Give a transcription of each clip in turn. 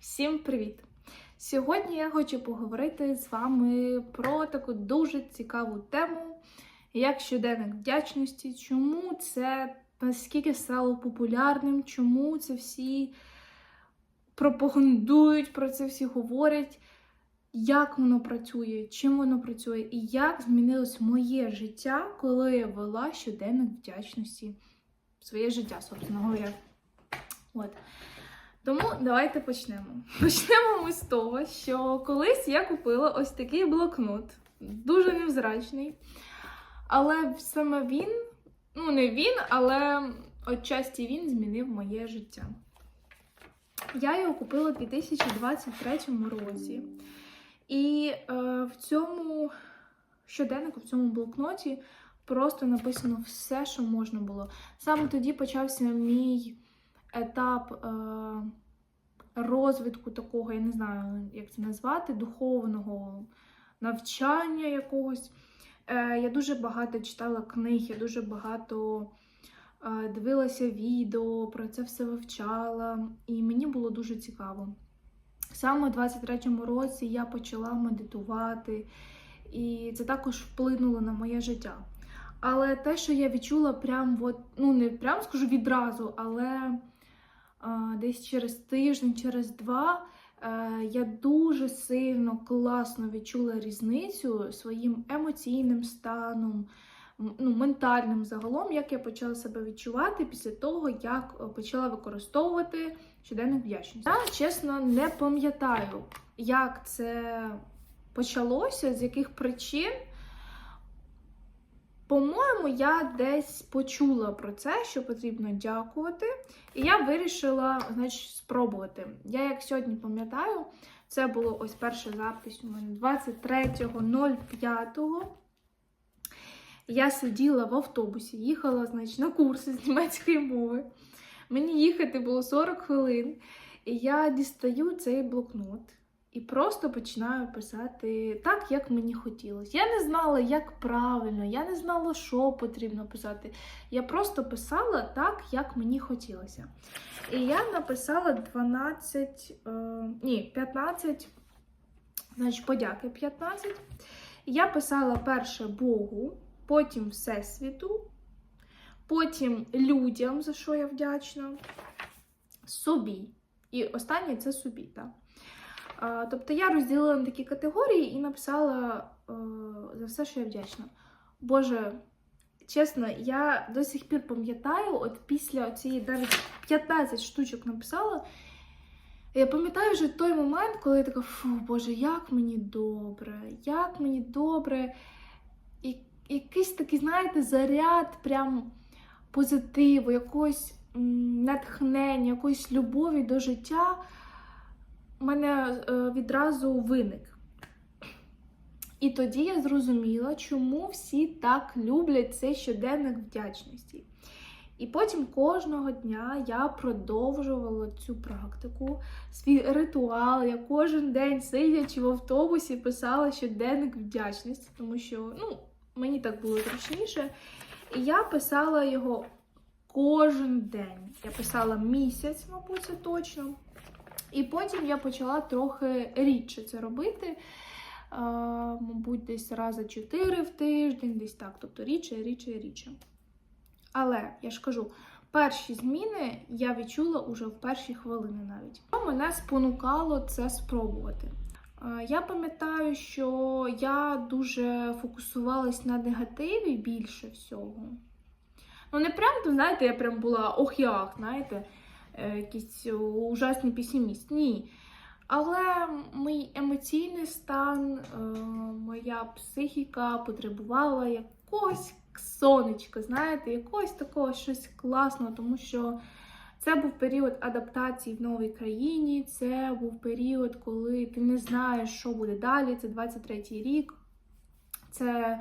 Всім привіт! Сьогодні я хочу поговорити з вами про таку дуже цікаву тему, як щоденник вдячності, чому це наскільки стало популярним, чому це всі пропагандують, про це всі говорять, як воно працює, чим воно працює, і як змінилось моє життя, коли я вела щоденник вдячності. Своє життя, собственно говоря. От. Тому давайте почнемо. Почнемо ми з того, що колись я купила ось такий блокнот, дуже невзрачний. Але саме він, ну не він, але отчасті він змінив моє життя. Я його купила у 2023 році. І е, в цьому щоденнику, в цьому блокноті просто написано все, що можна було. Саме тоді почався мій етап е, розвитку такого, я не знаю, як це назвати, духовного навчання якогось. Е, я дуже багато читала книг, я дуже багато е, дивилася відео, про це все вивчала, і мені було дуже цікаво. Саме у 23-му році я почала медитувати, і це також вплинуло на моє життя. Але те, що я відчула, прям от, ну не прям скажу відразу, але десь через тиждень, через два, е, я дуже сильно класно відчула різницю своїм емоційним станом, ну, ментальним загалом, як я почала себе відчувати після того, як е, почала використовувати щоденник вдячності. Я чесно не пам'ятаю, як це почалося, з яких причин. По-моєму, я десь почула про це, що потрібно дякувати, і я вирішила, значить, спробувати. Я, як сьогодні пам'ятаю, це було ось перша запись у мене 23.05. Я сиділа в автобусі, їхала, значить, на курси з німецької мови. Мені їхати було 40 хвилин, і я дістаю цей блокнот. І просто починаю писати так, як мені хотілося. Я не знала, як правильно, я не знала, що потрібно писати. Я просто писала так, як мені хотілося. І я написала 12, е, ні, 15, значить, подяки 15. Я писала перше Богу, потім Всесвіту, потім людям, за що я вдячна, собі. І останнє це собі. так. Тобто я розділила на такі категорії і написала е, за все, що я вдячна. Боже, чесно, я до сих пір пам'ятаю, от після цієї навіть 15 штучок написала. Я пам'ятаю вже той момент, коли я така, фу, Боже, як мені добре, як мені добре. І якийсь такий, знаєте, заряд прям позитиву, якогось натхнення, якоїсь любові до життя у мене е, відразу виник. І тоді я зрозуміла, чому всі так люблять цей щоденник вдячності. І потім кожного дня я продовжувала цю практику, свій ритуал. Я кожен день, сидячи в автобусі, писала щоденник вдячності, тому що ну, мені так було зручніше. І я писала його кожен день. Я писала місяць, мабуть, це точно. І потім я почала трохи рідше це робити. А, мабуть, десь рази 4 в тиждень, десь так. Тобто рідше, рідше, рідше. Але я ж кажу, перші зміни я відчула уже в перші хвилини навіть. Мене спонукало це спробувати. Я пам'ятаю, що я дуже фокусувалась на негативі більше всього. Ну, не прям, знаєте, я прям була ох ах, знаєте якийсь ужасний песиміст. Ні. Але мій емоційний стан, моя психіка потребувала якогось сонечка, знаєте, якогось такого щось класного, тому що це був період адаптації в новій країні, це був період, коли ти не знаєш, що буде далі. Це 23-й рік. Це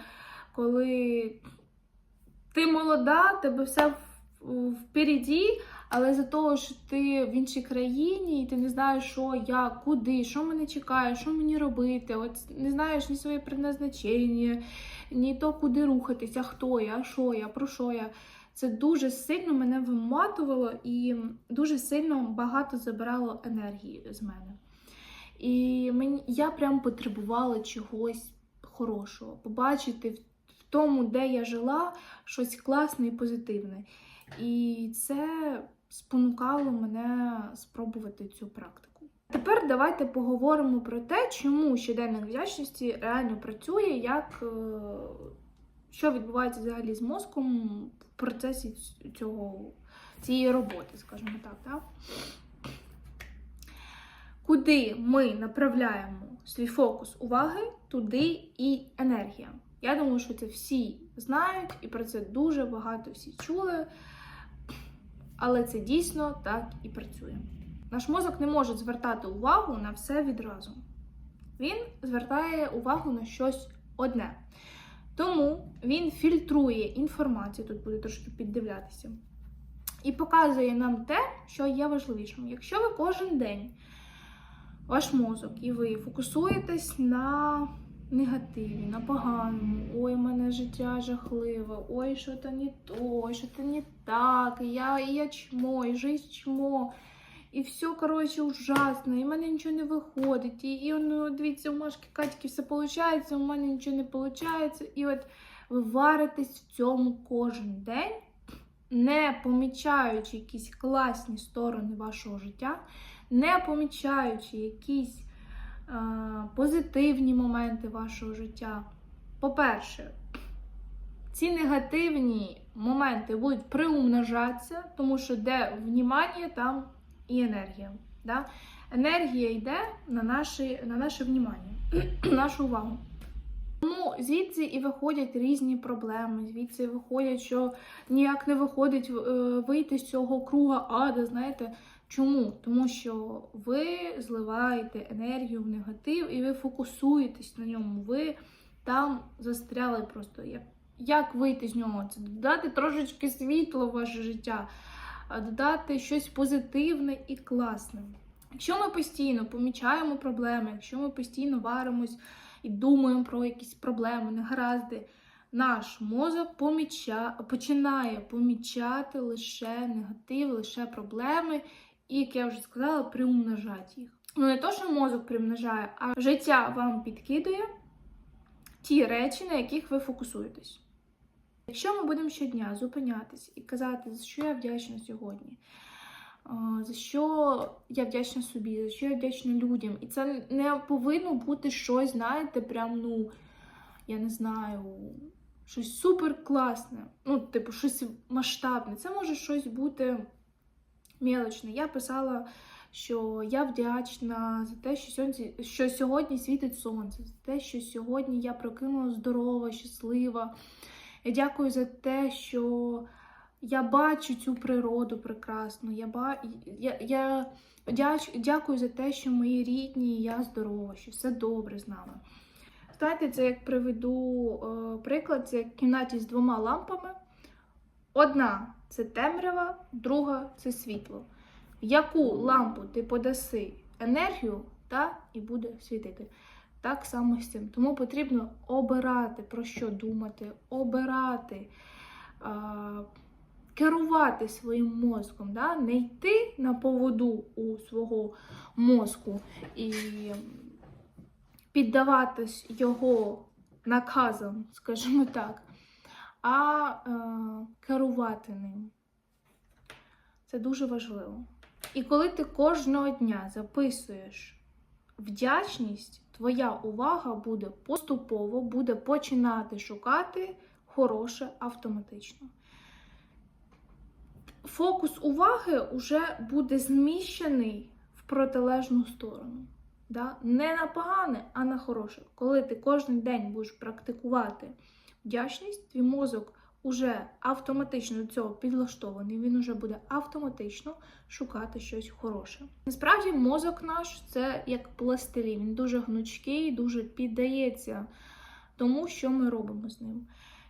коли ти молода, тебе все впереді, але за того, що ти в іншій країні, і ти не знаєш, що, як, куди, що мене чекає, що мені робити, от не знаєш ні своє предназначення, ні то, куди рухатися, хто я, що я, про що я. Це дуже сильно мене виматувало і дуже сильно багато забирало енергії з мене. І мені, я прям потребувала чогось хорошого, побачити в тому, де я жила, щось класне і позитивне. І це спонукало мене спробувати цю практику. Тепер давайте поговоримо про те, чому щоденник вдячності реально працює, як е, що відбувається взагалі з мозком в процесі цього, цієї роботи, скажімо так. так? Куди ми направляємо свій фокус уваги, туди і енергія. Я думаю, що це всі знають, і про це дуже багато всі чули. Але це дійсно так і працює. Наш мозок не може звертати увагу на все відразу. Він звертає увагу на щось одне. Тому він фільтрує інформацію, тут буде трошки піддивлятися, і показує нам те, що є важливішим. Якщо ви кожен день, ваш мозок, і ви фокусуєтесь на негативі, на поганому, ой, в мене життя жахливе, ой, що то не то, що то не так, я, я чмо, і жизнь чмо. І все, коротше, ужасно, і в мене нічого не виходить. І, і ну, дивіться, у Машки Катьки все виходить, у мене нічого не виходить. І от ви варитесь в цьому кожен день, не помічаючи якісь класні сторони вашого життя, не помічаючи якісь позитивні моменти вашого життя. По-перше, ці негативні моменти будуть приумножатися, тому що де внімання, там і енергія. Да? Енергія йде на наше, на наше внімання, нашу увагу. Тому звідси і виходять різні проблеми, звідси виходять, що ніяк не виходить е, вийти з цього круга ада, знаєте. Чому? Тому що ви зливаєте енергію в негатив і ви фокусуєтесь на ньому. Ви там застряли просто. Як, як вийти з нього? Це додати трошечки світла в ваше життя додати щось позитивне і класне. Якщо ми постійно помічаємо проблеми, якщо ми постійно варимось і думаємо про якісь проблеми, негаразди, наш мозок поміча... починає помічати лише негатив, лише проблеми, і, як я вже сказала, приумножати їх. Ну, не то, що мозок примножає, а життя вам підкидує ті речі, на яких ви фокусуєтесь. Якщо ми будемо щодня зупинятись і казати, за що я вдячна сьогодні, за що я вдячна собі, за що я вдячна людям, і це не повинно бути щось, знаєте, прям, ну, я не знаю, щось супер класне, ну, типу, щось масштабне. Це може щось бути мелочне. Я писала, що я вдячна за те, що сьогодні, що сьогодні світить сонце, за те, що сьогодні я прокинула здорова, щаслива. Я дякую за те, що я бачу цю природу прекрасну. Я ба... я, я дяч... дякую за те, що мої рідні, я здорова, що все добре з нами. Знаєте, це як приведу е, приклад, це як в кімнаті з двома лампами. Одна це темрява, друга це світло. В яку лампу ти подаси енергію, та і буде світити. Так само з цим. Тому потрібно обирати, про що думати, обирати, а, керувати своїм мозком, да? не йти на поводу у свого мозку і піддаватись його наказам, скажімо так, а, а керувати ним. Це дуже важливо. І коли ти кожного дня записуєш вдячність, твоя увага буде поступово буде починати шукати хороше автоматично. Фокус уваги вже буде зміщений в протилежну сторону. Да? Не на погане, а на хороше. Коли ти кожен день будеш практикувати вдячність, твій мозок уже автоматично до цього підлаштований, він уже буде автоматично шукати щось хороше. Насправді, мозок наш це як пластилін, він дуже гнучкий, дуже піддається тому, що ми робимо з ним.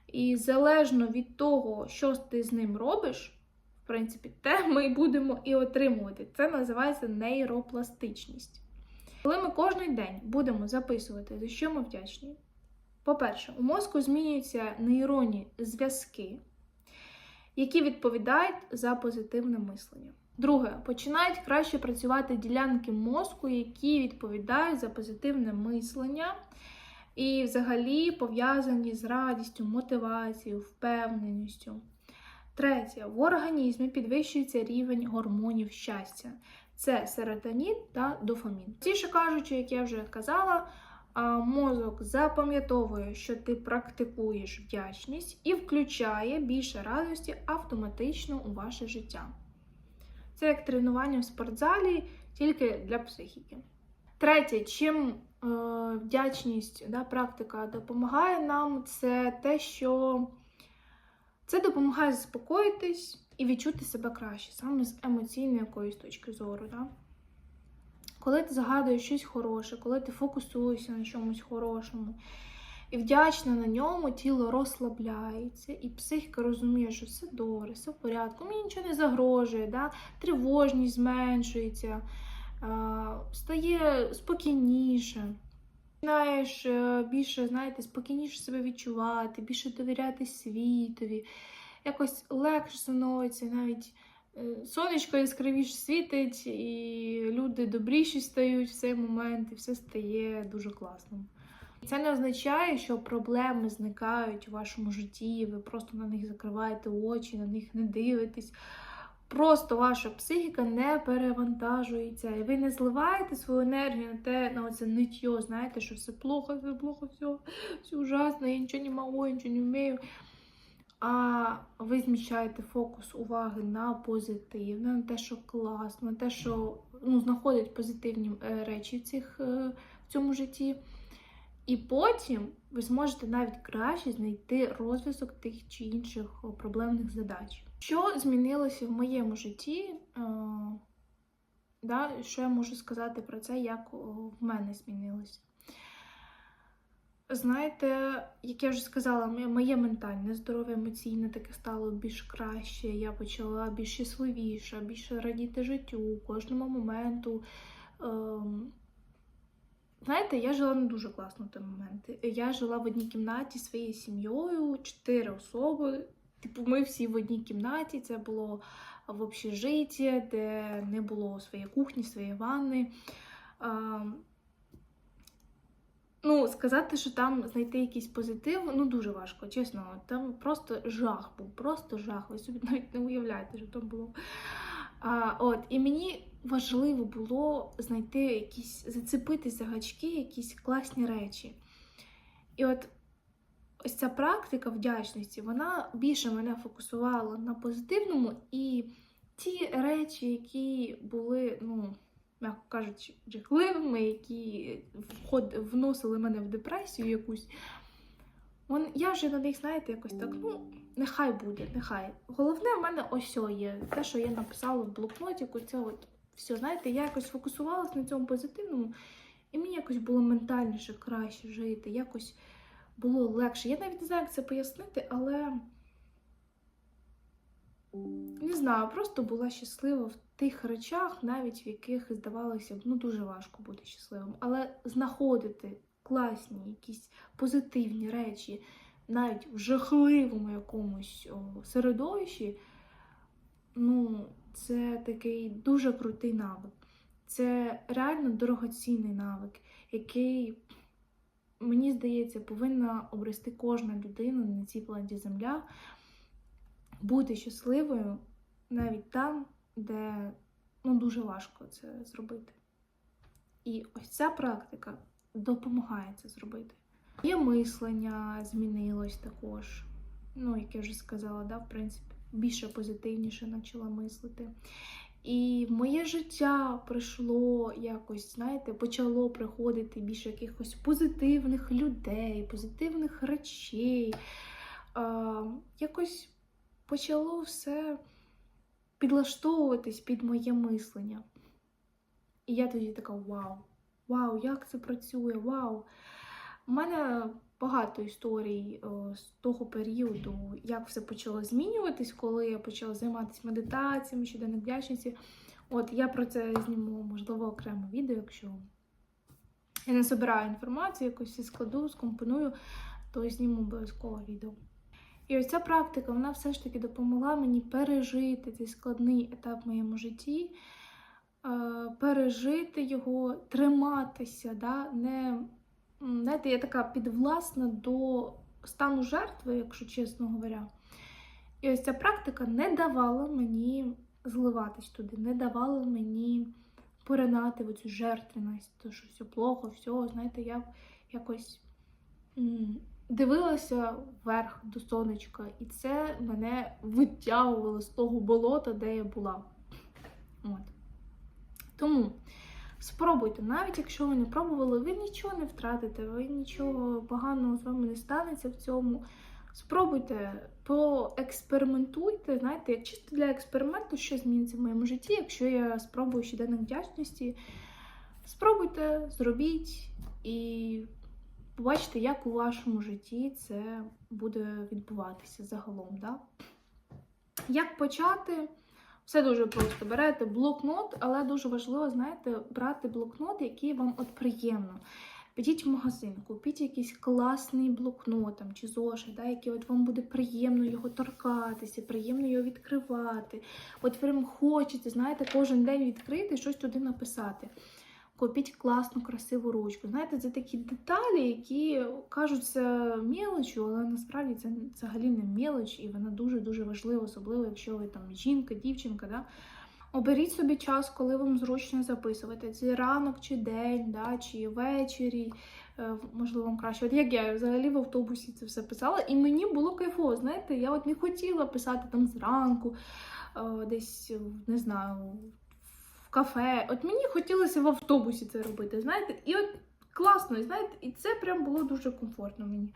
І залежно від того, що ти з ним робиш, в принципі, те ми будемо і отримувати. Це називається нейропластичність. Коли ми кожен день будемо записувати, за що ми вдячні. По-перше, у мозку змінюються нейронні зв'язки. які відповідають за позитивне мислення. Друге, починають краще працювати ділянки мозку, які відповідають за позитивне мислення, і взагалі пов'язані з радістю, мотивацією, впевненістю. Третє, в організмі підвищується рівень гормонів щастя. Це серотонін та дофамін. Тіше кажучи, як я вже казала, мозок запам'ятовує, що ти практикуєш вдячність і включає більше радості автоматично у ваше життя. Це як тренування в спортзалі, тільки для психіки. Третє, чим е, вдячність, да, практика допомагає нам, це те, що це допомагає заспокоїтись і відчути себе краще, саме з емоційної якоїсь точки зору. Да? Коли ти згадуєш щось хороше, коли ти фокусуєшся на чомусь хорошому і вдячна на ньому, тіло розслабляється, і психіка розуміє, що все добре, все в порядку, мені нічого не загрожує, да? тривожність зменшується, стає спокійніше. Починаєш е, більше, знаєте, спокійніше себе відчувати, більше довіряти світові, якось легше становиться, навіть сонечко яскравіше світить, і люди добріші стають в цей момент, і все стає дуже класним. Це не означає, що проблеми зникають у вашому житті, ви просто на них закриваєте очі, на них не дивитесь. Просто ваша психіка не перевантажується, і ви не зливаєте свою енергію на те, на оце ниття, знаєте, що все плохо, все плохо, все, все ужасно, я нічого не можу, я нічого не вмію. А ви зміщаєте фокус уваги на позитивне, на те, що класно, на те, що ну, знаходять позитивні е, речі в, цих, е, в цьому житті. І потім ви зможете навіть краще знайти розв'язок тих чи інших проблемних задач. Що змінилося в моєму житті? Е, да, що я можу сказати про це, як в мене змінилося? Знаєте, як я вже сказала, моє- ментальне здоров'я емоційне таке стало більш краще. Я почала більш щасливіша, більше радіти життю, кожному моменту. Ем, Знаєте, я жила не дуже класно в той момент. Я жила в одній кімнаті своєю сім'єю, чотири особи. Типу, ми всі в одній кімнаті. Це було в общежитті, де не було своєї кухні, своєї ванни. Ну, сказати, що там знайти якийсь позитив, ну дуже важко, чесно. Там просто жах був, просто жах. Ви собі навіть не уявляєте, що там було. А, от, і мені важливо було знайти якісь, зацепити за гачки, якісь класні речі. І от ось ця практика вдячності, вона більше мене фокусувала на позитивному, і ті речі, які були, ну, м'яко кажучи, жахливими, які вход, вносили мене в депресію якусь. Вон, я вже на них, знаєте, якось так, ну, нехай буде, нехай. Головне в мене ось є. Те, що я написала в блокнотіку, це от все, знаєте, я якось фокусувалась на цьому позитивному, і мені якось було ментальніше, краще жити, якось було легше. Я навіть не знаю, як це пояснити, але не знаю, просто була щаслива в тих речах, навіть в яких здавалося б, ну дуже важко бути щасливим. Але знаходити класні, якісь позитивні речі, навіть в жахливому якомусь о, середовищі, ну, це такий дуже крутий навик. Це реально дорогоцінний навик, який, мені здається, повинна обрести кожна людина на цій планеті Земля, бути щасливою навіть там, де ну, дуже важко це зробити. І ось ця практика допомагає це зробити. Моє мислення змінилось також. Ну, як я вже сказала, да, в принципі, більше позитивніше почала мислити. І моє життя прийшло якось, знаєте, почало приходити більше якихось позитивних людей, позитивних речей. А, якось почало все підлаштовуватись під моє мислення. І я тоді така: вау, вау, як це працює, вау. У мене багато історій о, з того періоду, як все почало змінюватись, коли я почала займатися медитаціями, щоденник вдячності. От я про це зніму, можливо, окремо відео, якщо я не збираю інформацію, якось складу, скомпоную, то зніму обов'язково відео. І ось ця практика, вона все ж таки допомогла мені пережити цей складний етап в моєму житті, е, пережити його, триматися, да? не, знаєте, я така підвласна до стану жертви, якщо чесно говоря. І ось ця практика не давала мені зливатись туди, не давала мені поринати в цю жертвеність, то що все плохо, все, знаєте, я якось дивилася вверх до сонечка, і це мене витягувало з того болота, де я була. От. Тому спробуйте, навіть якщо ви не пробували, ви нічого не втратите, ви нічого поганого з вами не станеться в цьому. Спробуйте, поекспериментуйте, знаєте, чисто для експерименту, що зміниться в моєму житті, якщо я спробую щоденник вдячності. Спробуйте, зробіть і побачите, як у вашому житті це буде відбуватися загалом. Да? Як почати? Все дуже просто. Берете блокнот, але дуже важливо, знаєте, брати блокнот, який вам от приємно. Підіть в магазин, купіть якийсь класний блокнот там, чи зошит, да, який от вам буде приємно його торкатися, приємно його відкривати. От ви хочете, знаєте, кожен день відкрити і щось туди написати. Купіть класну, красиву ручку. Знаєте, це такі деталі, які кажуться мелочю, але насправді це взагалі не мелоч, і вона дуже-дуже важлива, особливо, якщо ви там жінка, дівчинка. Да? Оберіть собі час, коли вам зручно записувати. Це ранок чи день, да, чи ввечері, е, можливо, вам краще. От як я взагалі в автобусі це все писала, і мені було кайфово. Знаєте, я от не хотіла писати там зранку, е, десь не знаю, кафе. От мені хотілося в автобусі це робити. Знаєте, і от класно, знаєте, і це прям було дуже комфортно мені.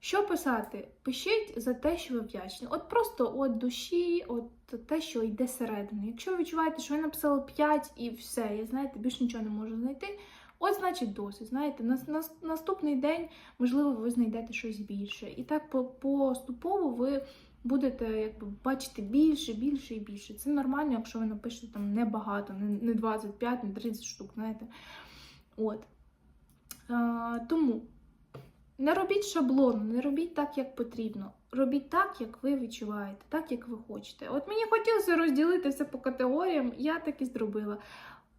Що писати? Пишіть за те, що ви вдячні. От просто от душі, от те, що йде середини. Якщо ви відчуваєте, що ви написали 5 і все, я знаєте, більше нічого не можу знайти. От, значить, досить. Знаєте, на, на, наступний день, можливо, ви знайдете щось більше. І так поступово ви будете якби, бачити більше, більше і більше. Це нормально, якщо ви напишете там небагато, не, не 25, не 30 штук, знаєте. От. А, тому. Не робіть шаблону, не робіть так, як потрібно. Робіть так, як ви відчуваєте, так, як ви хочете. От мені хотілося розділити все по категоріям, я так і зробила.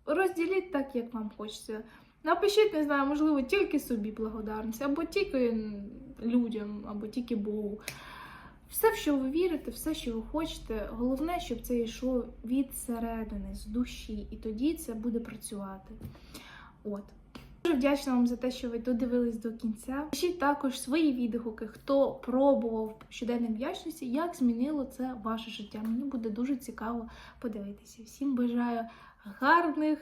Розділіть так, як вам хочеться. Напишіть, не знаю, можливо, тільки собі благодарність, або тільки людям, або тільки Богу. Все, в що ви вірите, все, що ви хочете. Головне, щоб це йшло від середини, з душі, і тоді це буде працювати. От. Дуже вдячна вам за те, що ви додивились до кінця. Пишіть також свої відгуки, хто пробував щоденник вдячності, як змінило це ваше життя. Мені буде дуже цікаво подивитися. Всім бажаю гарних